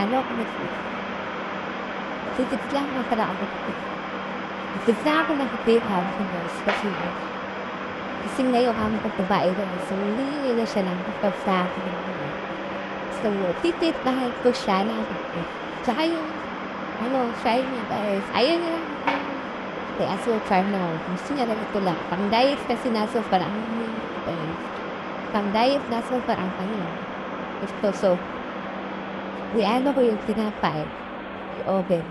paano ako mag-fit? Tititla ko para ako mag-fit. Tititla ako ng fit habang sa nurse kasi ngayon kami kong babae ko so hindi na siya lang kapag sa akin. So, tititlahan ko siya na ako. Tsaka yung, ano, try niya guys. Ayaw niya lang. Kaya so, try na ako. Gusto niya lang ito lang. Pang diet kasi nasa parang. Pang diet nasa parang ano. Gusto, so, Iano ko yung tinapay. Yung oven.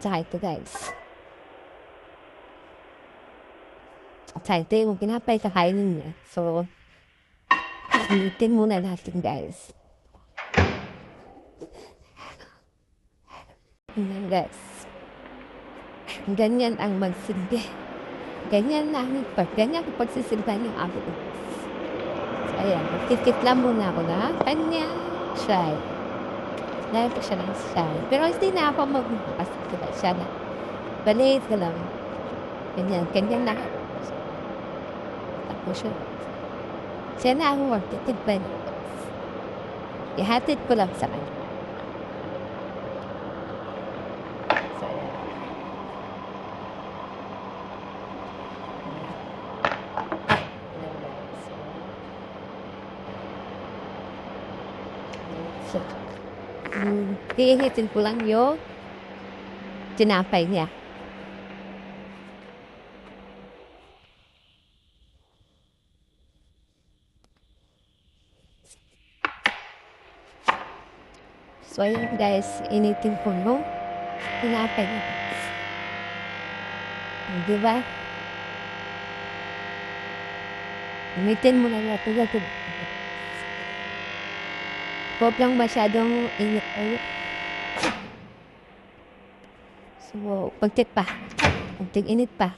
Tsaka ito guys. Tsaka ito yung tinapay kakainin niya. So, initin muna natin guys. Ganyan guys. Ganyan ang magsilbi. Ganyan na ang pag ganyan ang pagsisilba ng amo ko. So, ayan. Magkikit lang muna ako na kanya shy. Dahil pa siya ng shy. Pero hindi na ako magbubukas. Diba? Siya na. Balit ka lang. Ganyan. Ganyan na. Tapos siya. Siya na ang magkikit ba niya. Ihatid ko lang sa kanya. So, ayan. So, mm, hihitin ko lang yung tinapay niya. So, ayun guys, initin ko yung tinapay niya. Di ba? Initin mo na natin natin. Huwag lang masyadong init. Ayun. So, pagtit pa. Pagtig init pa.